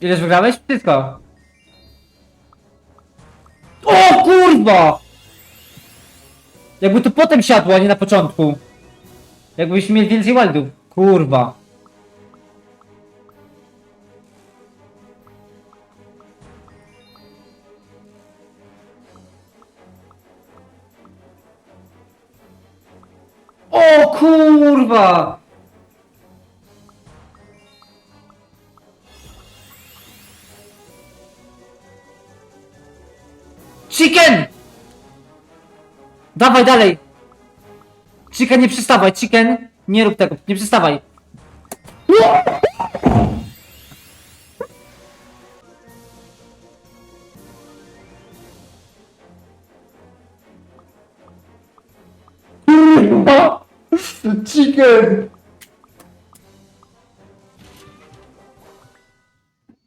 Ileż wygrałeś? Wszystko. O kurwa! Jakby to potem siadło, a nie na początku. Jakbyśmy mieli więcej wildów. Kurwa. O kurwa! Chicken! Dawaj dalej! Chicken, nie przystawaj, chicken! Nie rób tego, nie przystawaj! Chicken!